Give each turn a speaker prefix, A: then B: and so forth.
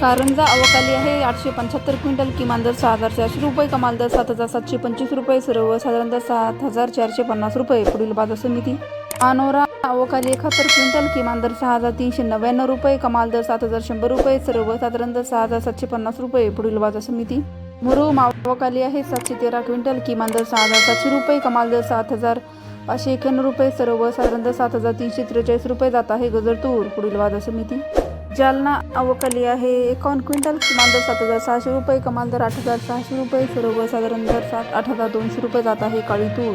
A: कारंजा अवकाली आहे. आठशे पंच्याहत्तर क्विंटल किमान दर सहा हजार चारशे रुपये कमाल दर सात हजार सातशे पंचवीस रुपये सर्वसाधारण दर सात हजार चारशे पन्नास रुपये पुढील बाजार समिती. अनोरा अवकाली एकाहत्तर क्विंटल किमान दर सहा हजार तीनशे नव्याण्णव रुपये कमाल दर सात हजार शंभर रुपये सर्वसाधारण दर सहा हजार सातशे पन्नास रुपये पुढील बाजार समिती. मुरुम अवकाली आहे सातशे तेरा क्विंटल किमान दर सहा हजार सातशे रुपये कमाल दर सात हजार पाचशे एक्याण्णव रुपये सर्वसाधारण दर सात हजार तीनशे त्रेचाळीस रुपये जात आहे गजर तूर पुढील बाजार समिती. जालना अवकाली आहे. एकावन्न क्विंटल किमान दर सात हजार सहाशे रुपये कमाल दर आठ हजार सहाशे रुपये सर्वसाधारण दर सात आठ हजार दोनशे रुपये जात आहे काळी तूर.